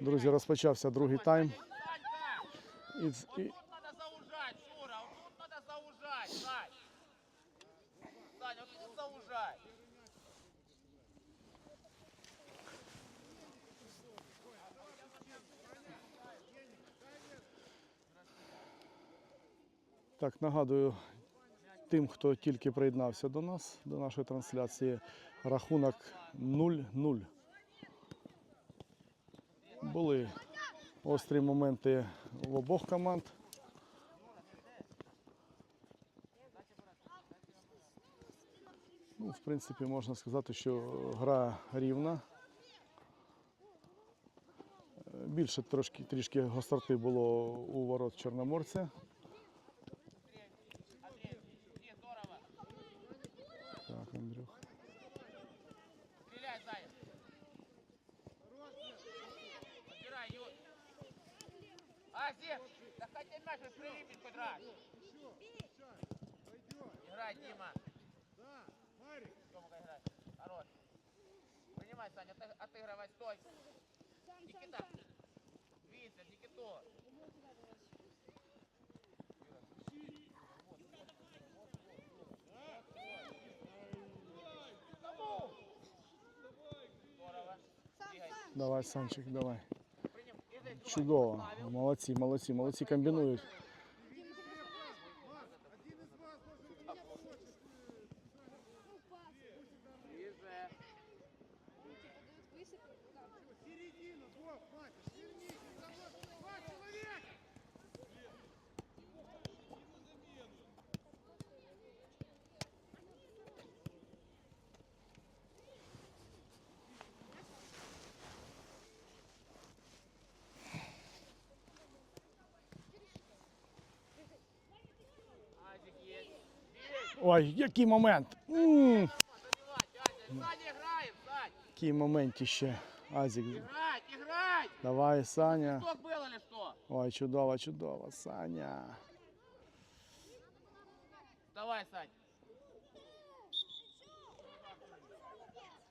Друзі, розпочався другий тайм. І, і, так, нагадую тим, хто тільки приєднався до нас, до нашої трансляції, рахунок 0-0. Були острі моменти в обох команд. Ну, в принципі, можна сказати, що гра рівна. Більше трошки трішки гостроти було у ворот Чорноморця. Давай, Санчик, давай. Чудово. Молодці, молодці, молодці комбінують. Ой, який момент! м играем, Сань. Який моментище. Азік. Играть, играть. Давай, Саня. Ой, чудово, чудово, Саня. Давай, Сань.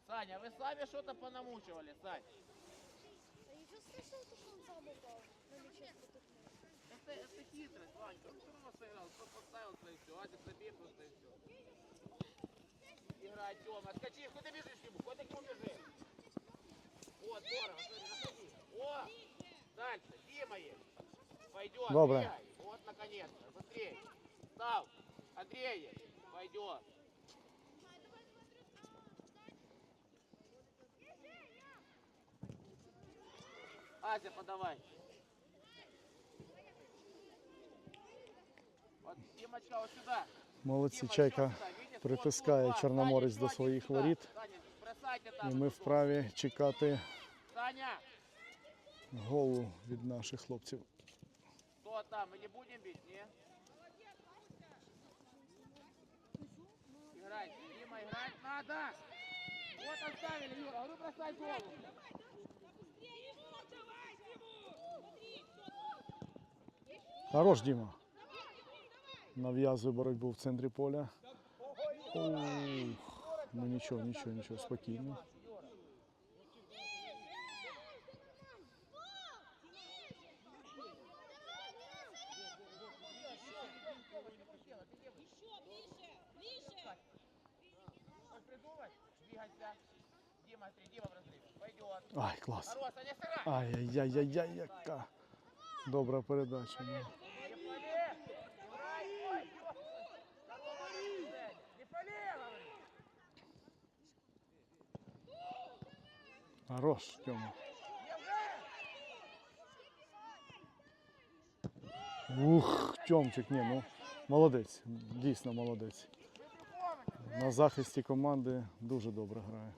Саня, вы сами что-то понамучивали, Сань. Хитрость, Ванька. Он все равно сыграл. Кто поставился и все. Азик забил просто и все. Играй, Тёма. Скачи, куда бежишь к нему? Куда ты к нему бежишь? О, здорово, смотри, заходи. О, дальше, Дима есть. Пойдет, Добро. бегай. Вот, наконец-то, быстрее. Став, Андрей есть. Пойдет. Ася, подавай. Молодці, Дима, Чайка всё сюда, видишь? притискає Вот, вот, Чорноморець Саня, до еще своїх один сюда. воріт. Саня, бросайте там І эту ми штуку. вправі чекати Саня, голу від наших хлопців. кто там? Мы не будем бить, не? Играть, Дима, играть надо! Вот оставили, Юра, говорю, бросай голову. Хорош, Діма. Нав'язує боротьбу в центрі поля. Ух, ну нічого, нічого, нічого, спокійно. Ай, клас. Хорош, а не сыграй. Ай-яй-яй-яй, яка добра передача. Хорош, Тьома. Ух, Тьомчик, ні, ну молодець, дійсно молодець. На захисті команди дуже добре грає.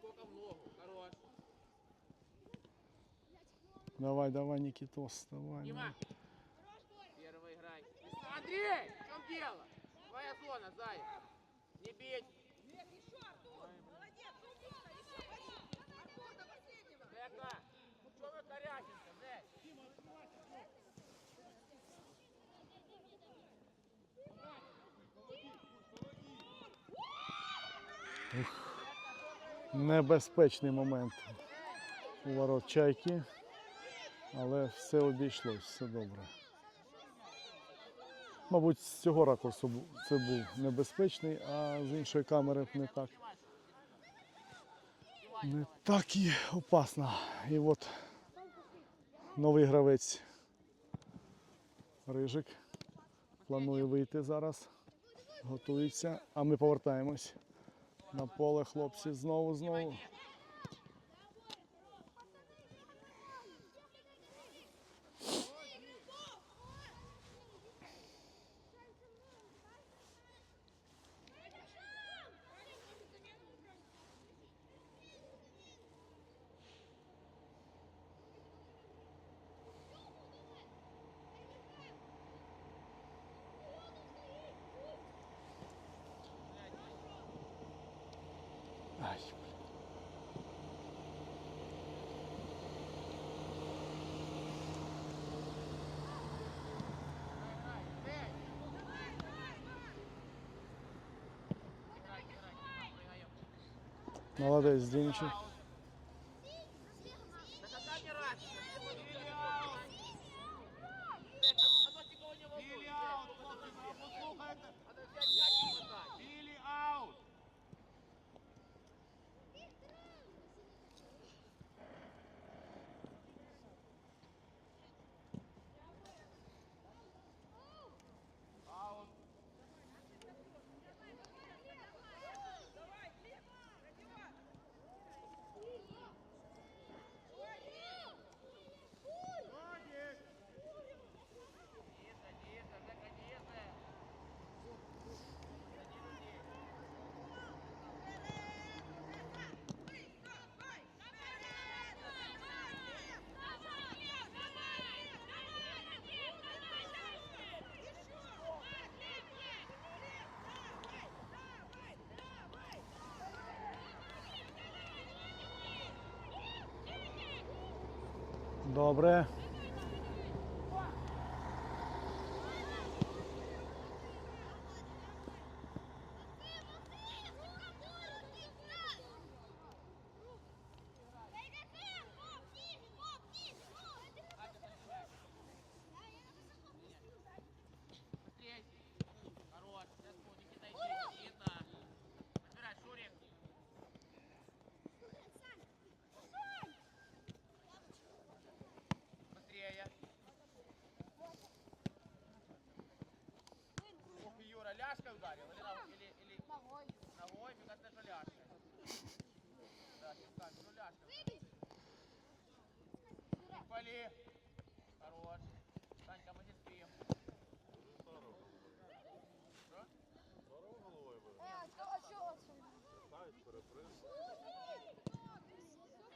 В ногу. Хорош. Давай, давай, Нікітос, давай. Дима. Первый играй. Андрей, в чем дело? Твоя зона, Зая. Не бей. Небезпечний момент у ворот чайки, але все обійшлось, все добре. Мабуть, з цього ракурсу це був небезпечний, а з іншої камери не так. Не так і опасно. І от новий гравець Рижик планує вийти зараз. Готується, а ми повертаємось на поле хлопці знову Молодець, Дінчик. Это не раз. Зек, а ну- а ну никого не волнует. Білі Зек, аут, ну-ка, хлопці, подожди. послухайте. Надо взять мяч и хватать. Білі аут. Аут. Молодець. Тише, тише, Зека, тише. Сади людей. Добре.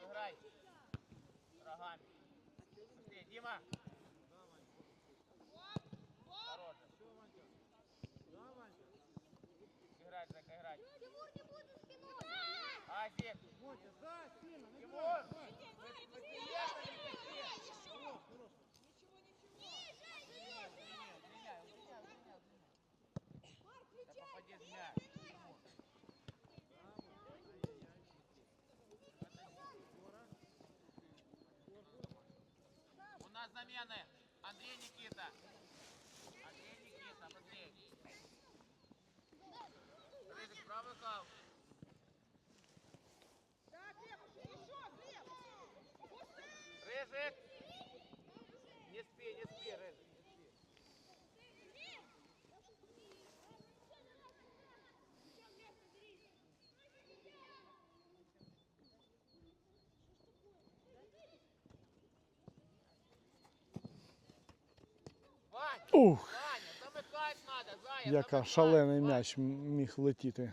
Играй. Рогами. Быстрее, Дима. Хорош. Играть, Жека, играть. Асик. Тимур. У Ух, яка шалений м'яч міг летіти.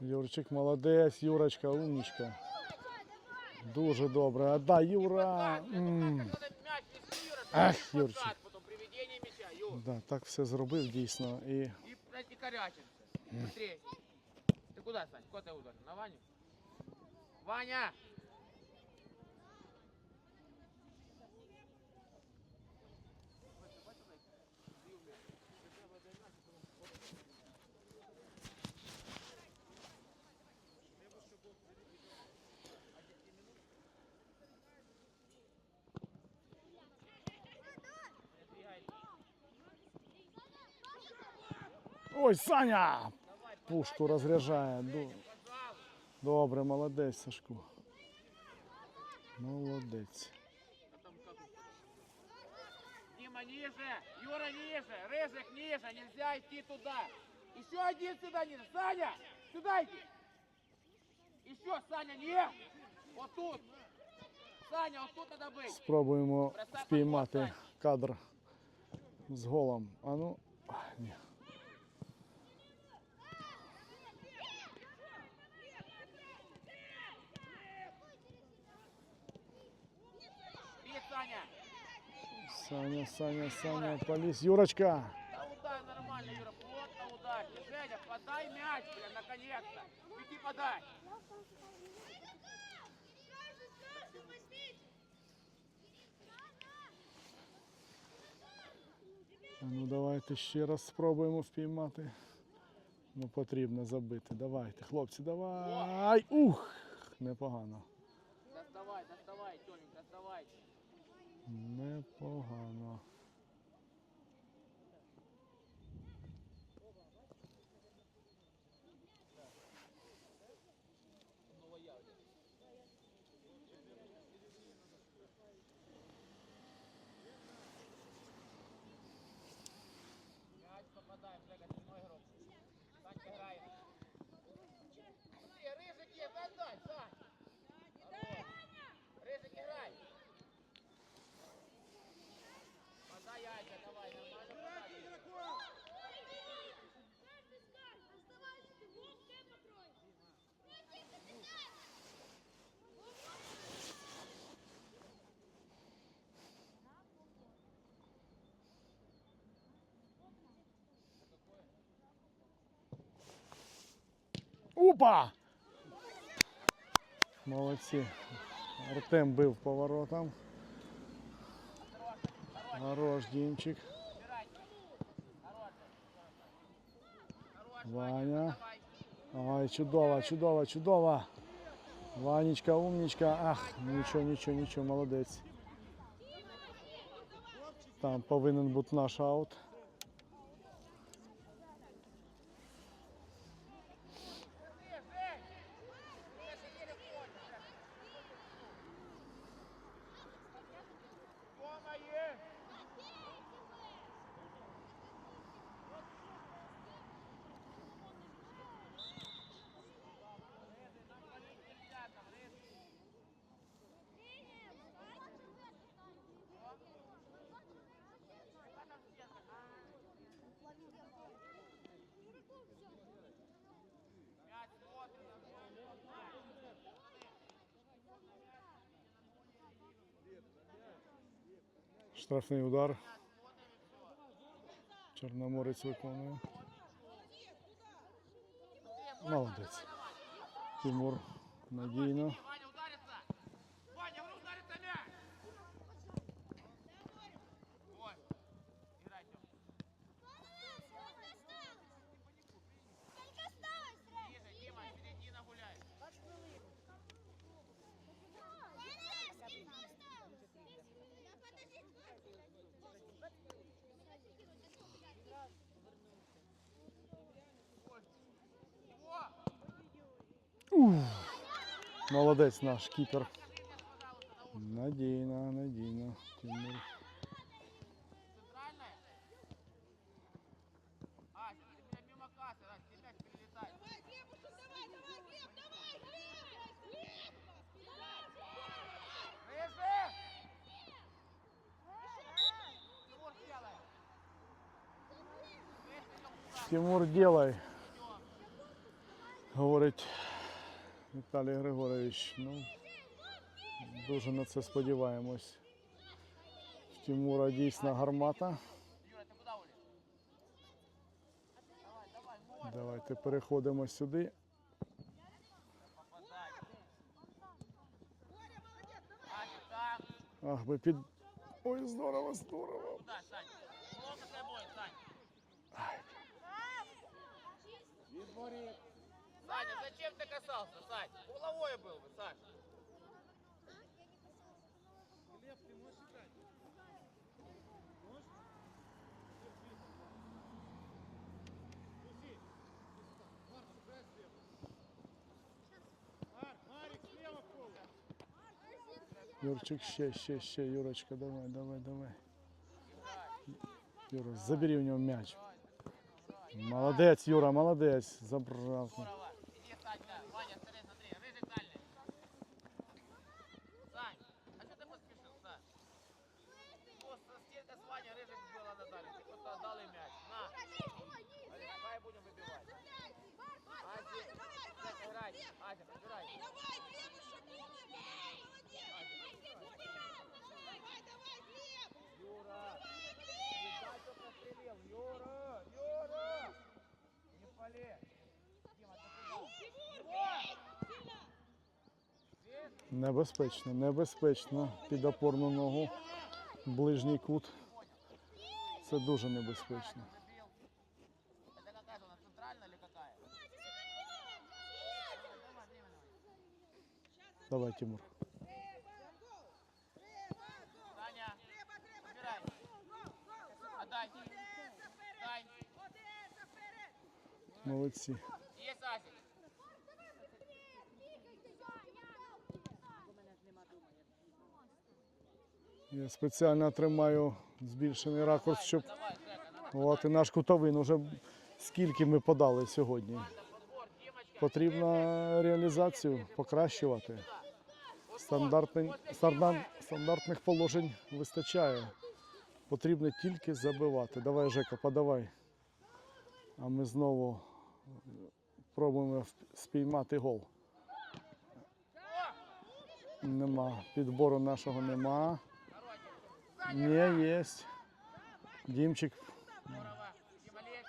Юрчик молодець, Юрочка, умничка. Дуже добре. Отдай, Юра. М. Надо мяч нести, Юра, Ах, чтобы Юрчик. подкат Потом приведение мяча, Юр. Да, так все зробив дійсно. І И, блядь, не корячимся. Быстрее. Ты куда, Сань? Куда ты ударил? На Ваню? Ваня! Ой, Саня! Пушку розряджає. Добре, молодець, Сашку. Молодець. Дима, ниже! Юра, ниже! Рыжик, ниже! Нельзя идти туда! Еще один сюда ниже! Саня! Сюда иди! Еще, Саня, нет! Вот тут! Саня, вот тут надо быть! Спробуємо впіймати кадр з голом. А ну. а, Ні. Бей, Саня! Саня, Саня, Саня, поліз. Юрочка! Да удар нормально, Юра, плотно удар. Женя, подай мяч, бля, наконец-то. Иди подай. Ну давайте ще раз спробуємо впіймати. Ну потрібно забити. Давайте, хлопці, давай. Ух! Непогано. Доставай, доставай, Тёмик, доставай. Непогано. Мяч попадаем, Жека, седьмой игрок. Санька играет. Смотри, Рыжик есть, отдай, Сань. Хорош. Рыжик, играй. Подай, Алька, давай, нормально подай. Опа! Молодці. Артем бив поворотом. Хорош, Дімчик. Ваня. Ой, чудово, чудово, чудово. Ванечка, умничка. Ах, нічого, нічого, нічого, молодець. Там повинен бути наш аут. Штрафний удар. Чорноморець виконує. Молодець. Тимур надійно. Во! Молодець наш кіпер. Надійно, надійно. Тимур. Центральная? Ася, ты меня мимо кассы, Ася, тебе мяч перелетает. Рыжик! Тимур, делай! Вместе идем туда. Тимур, делай. говорить Віталій Григорович. Ну, дуже на це сподіваємось. В Тимура дійсна гармата. Давайте переходимо сюди. Ах, би під. Ой, здорово, здорово. Куда, касался, Сань? Угловой был бы, Сань. Юрчик, ще, ще, ще, Юрочка, давай, давай, давай. Юра, забери у нього м'яч. Молодець, Юра, молодець. Забрав. Небезпечно, небезпечно. Під опорну ногу. Ближній кут. Це дуже небезпечно. Забил. Это какая же она, центральная или какая? Давай, Дима, давай. Давай, Тимур. Саня, убирай. Отдай. Дай. Молодці. Есть Асик. Я спеціально тримаю збільшений ракурс, щоб і наш кутовий. Ну вже скільки ми подали сьогодні. Потрібно реалізацію покращувати. Стандартний, стандарт, стандартних положень вистачає. Потрібно тільки забивати. Давай, Жека, подавай. А ми знову пробуємо спіймати гол. Нема. Підбору нашого нема. Не є. Дімчик. Здорово. Дима, лезь.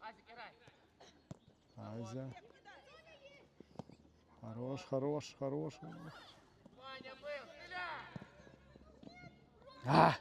Асик, играй. Айза. Хорош, хорош, хорош. Ваня был. Стреляй. А!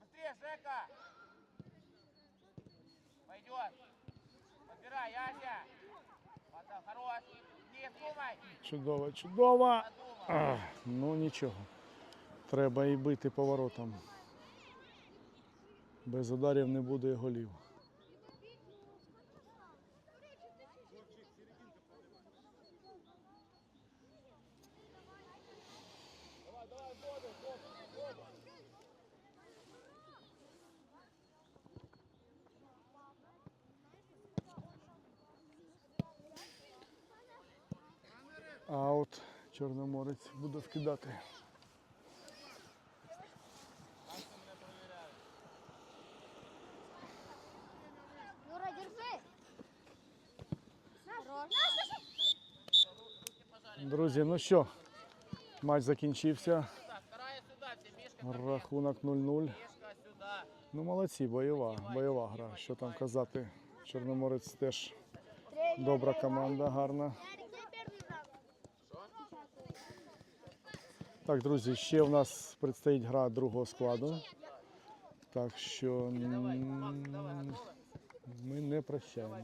Быстрее, Жека! Пойдет! Подбирай, Ася! Хорош! Не думай! Чудово, чудово. Ах, ну нічого. Треба і бити поворотом. Без ударів не буде голів. Аут. Чорноморець буде вкидати. Друзі, ну що, матч закінчився. Рахунок 0-0. Ну молодці, бойова, бойова гра. Що там казати? Чорноморець теж добра команда, гарна. Так, друзі, ще в нас предстоїть гра другого складу. Так що ми не прощаємось.